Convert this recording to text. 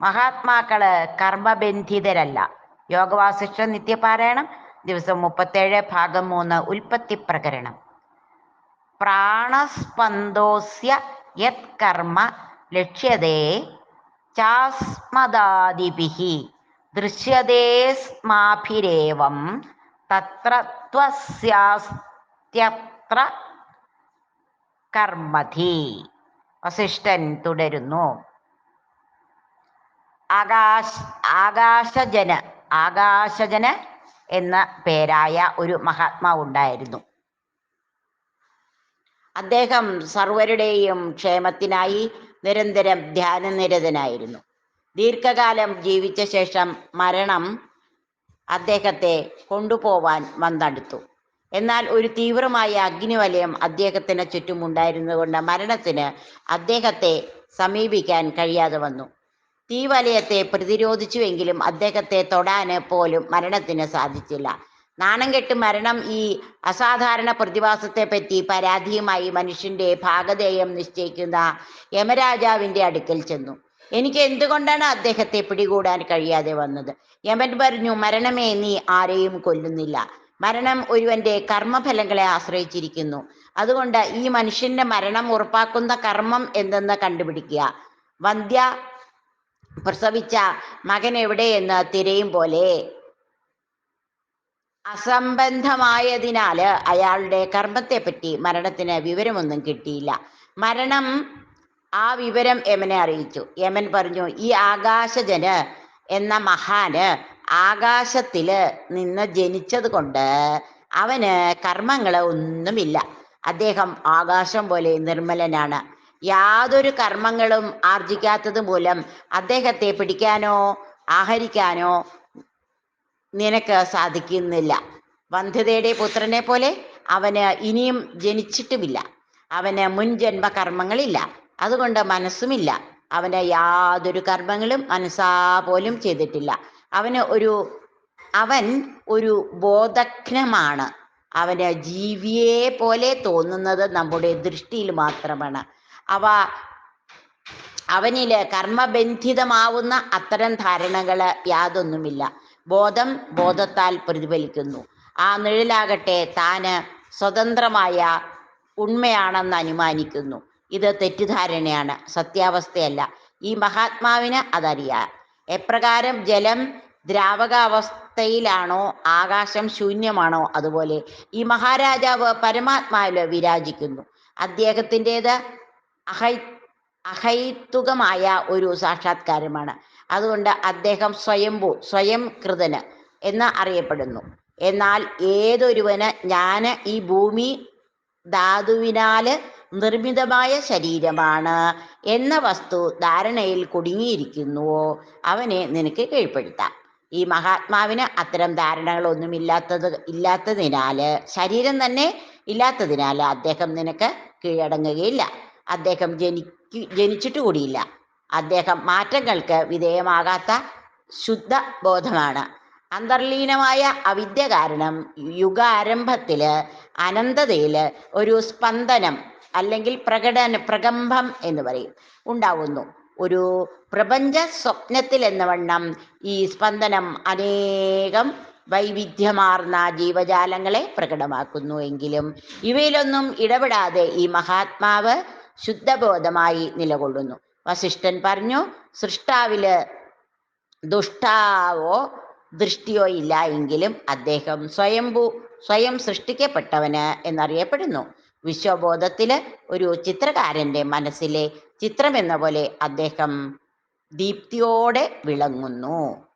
മഹാത്മാക്കൾ കർമ്മബന്ധിതരല്ല. യോഗവാസിഷ്ഠ നിത്യപാരായണം ദിവസം മുപ്പത്തേഴ് ഭാഗം മൂന്ന് ഉൽപ്പത്തി പ്രകരണം. പ്രാണസ്പന്ദോസ്യ യത് കർമ്മ ലക്ഷ്യതേ ചാസ്മദാദിഭി ദൃശ്യതേസ്മാഭിരേവം തത്ര ത്വസ്യാസ്ത്യത്ര കർമ്മധി. വസിഷ്ഠൻ തുടരുന്നു. ആകാശ ആകാശജന ആകാശജന എന്ന പേരായ ഒരു മഹാത്മാവ് ഉണ്ടായിരുന്നു അദ്ദേഹം സർവരുടെയും ക്ഷേമത്തിനായി നിരന്തരം ധ്യാനനിരതനായിരുന്നു. ദീർഘകാലം ജീവിച്ച ശേഷം മരണം അദ്ദേഹത്തെ കൊണ്ടുപോവാൻ വന്നെടുത്തു. എന്നാൽ ഒരു തീവ്രമായ അഗ്നിവലയം അദ്ദേഹത്തിന് ചുറ്റുമുണ്ടായിരുന്നതുകൊണ്ട് മരണത്തിന് അദ്ദേഹത്തെ സമീപിക്കാൻ കഴിയാതെ വന്നു. തീവലയത്തെ പ്രതിരോധിച്ചുവെങ്കിലും അദ്ദേഹത്തെ തൊടാന് പോലും മരണത്തിന് സാധിച്ചില്ല. നാണം കെട്ട് മരണം ഈ അസാധാരണ പ്രതിഭാസത്തെ പറ്റി പരാതിയുമായി മനുഷ്യന്റെ ഭാഗധേയം നിശ്ചയിക്കുന്ന യമരാജാവിന്റെ അടുക്കൽ ചെന്നു. എനിക്ക് എന്തുകൊണ്ടാണ് അദ്ദേഹത്തെ പിടികൂടാൻ കഴിയാതെ വന്നത്? യമൻ പറഞ്ഞു മരണമേ നീ ആരെയും കൊല്ലുന്നില്ല. മരണം ഒരുവന്റെ കർമ്മഫലങ്ങളെ ആശ്രയിച്ചിരിക്കുന്നു. അതുകൊണ്ട് ഈ മനുഷ്യന്റെ മരണം ഉറപ്പാക്കുന്ന കർമ്മം എന്തെന്ന് കണ്ടുപിടിക്കുക. വന്ധ്യ പ്രസവിച്ച മകൻ എവിടെയെന്ന് തിരയും പോലെ അസംബന്ധമായതിനാല് അയാളുടെ കർമ്മത്തെപ്പറ്റി മരണത്തിന് വിവരമൊന്നും കിട്ടിയില്ല. മരണം ആ വിവരം യമനെ അറിയിച്ചു. യമൻ പറഞ്ഞു ഈ ആകാശജന് എന്ന മഹാന് ആകാശത്തിൽ നിന്ന് ജനിച്ചത് കൊണ്ട് അവന് കർമ്മങ്ങൾ ഒന്നുമില്ല. അദ്ദേഹം ആകാശം പോലെ നിർമ്മലനാണ്. യാതൊരു കർമ്മങ്ങളും ആർജിക്കാത്തത് മൂലം അദ്ദേഹത്തെ പിടിക്കാനോ ആഹരിക്കാനോ നിനക്ക് സാധിക്കുന്നില്ല. വന്ധ്യതയുടെ പുത്രനെ പോലെ അവന് ഇനിയും ജനിച്ചിട്ടുമില്ല. അവന് മുൻ ജന്മ കർമ്മങ്ങളില്ല. അതുകൊണ്ട് മനസ്സുമില്ല. അവന് യാതൊരു കർമ്മങ്ങളും മനസ്സാ പോലും ചെയ്തിട്ടില്ല. അവന് ഒരു അവൻ ഒരു ബോധഘ്നമാണ്. അവന് ജീവിയെ പോലെ തോന്നുന്നത് നമ്മുടെ ദൃഷ്ടിയിൽ മാത്രമാണ്. അവ അവനിൽ കർമ്മബന്ധിതമാവുന്ന അത്തരം ധാരണകൾ യാതൊന്നുമില്ല. ബോധം ബോധത്താൽ പ്രതിഫലിക്കുന്നു. ആ നിഴലാകട്ടെ താന് സ്വതന്ത്രമായ ഉണ്മയാണെന്ന് അനുമാനിക്കുന്നു. ഇത് തെറ്റിദ്ധാരണയാണ്. സത്യാവസ്ഥയല്ല. ഈ മഹാത്മാവിന് അതറിയാം. എപ്രകാരം ജലം ദ്രാവകാവസ്ഥയിലാണോ ആകാശം ശൂന്യമാണോ അതുപോലെ ഈ മഹാരാജാവ് പരമാത്മാവിൽ വിരാജിക്കുന്നു. അദ്ദേഹത്തിന്റെത് അഹൈ അഹൈത്തുകമായ ഒരു സാക്ഷാത്കാരമാണ്. അതുകൊണ്ട് അദ്ദേഹം സ്വയംഭൂ സ്വയം കൃതന് എന്ന് അറിയപ്പെടുന്നു. എന്നാൽ ഏതൊരുവന് ഞാൻ ഈ ഭൂമി ധാതുവിനാല് നിർമ്മിതമായ ശരീരമാണ് എന്ന വസ്തു ധാരണയിൽ കുടുങ്ങിയിരിക്കുന്നുവോ അവനെ നിനക്ക് കീഴ്പ്പെടുത്താം. ഈ മഹാത്മാവിന് അത്തരം ധാരണകളൊന്നും ഇല്ലാത്തത് ഇല്ലാത്തതിനാല് ശരീരം തന്നെ ഇല്ലാത്തതിനാൽ അദ്ദേഹം നിനക്ക് കീഴടങ്ങുകയില്ല. അദ്ദേഹം ജനിക്കു ജനിച്ചിട്ട് കൂടിയില്ല. അദ്ദേഹം മാറ്റങ്ങൾക്ക് വിധേയമാകാത്ത ശുദ്ധ ബോധമാണ്. അന്തർലീനമായ അവിദ്യ കാരണം യുഗാരംഭത്തിൽ അനന്തതയിൽ ഒരു സ്പന്ദനം അല്ലെങ്കിൽ പ്രകടന പ്രകമ്പം എന്ന് പറയും ഉണ്ടാവുന്നു. ഒരു പ്രപഞ്ച സ്വപ്നത്തിൽ എന്ന വണ്ണം ഈ സ്പന്ദനം അനേകം വൈവിധ്യമാർന്ന ജീവജാലങ്ങളെ പ്രകടമാക്കുന്നു എങ്കിലും ഇവയിലൊന്നും ഇടപെടാതെ ഈ മഹാത്മാവ് ശുദ്ധബോധമായി നിലകൊള്ളുന്നു. വസിഷ്ഠൻ പറഞ്ഞു സൃഷ്ടാവിൽ ദുഷ്ടാവോ ദൃഷ്ടിയോ ഇല്ല എങ്കിലും അദ്ദേഹം സ്വയംഭൂ സ്വയം സൃഷ്ടിക്കപ്പെട്ടവന് എന്നറിയപ്പെടുന്നു. വിശ്വബോധത്തിൽ ഒരു ചിത്രകാരന്റെ മനസ്സിലെ ചിത്രം എന്ന പോലെ അദ്ദേഹം ദീപ്തിയോടെ വിളങ്ങുന്നു.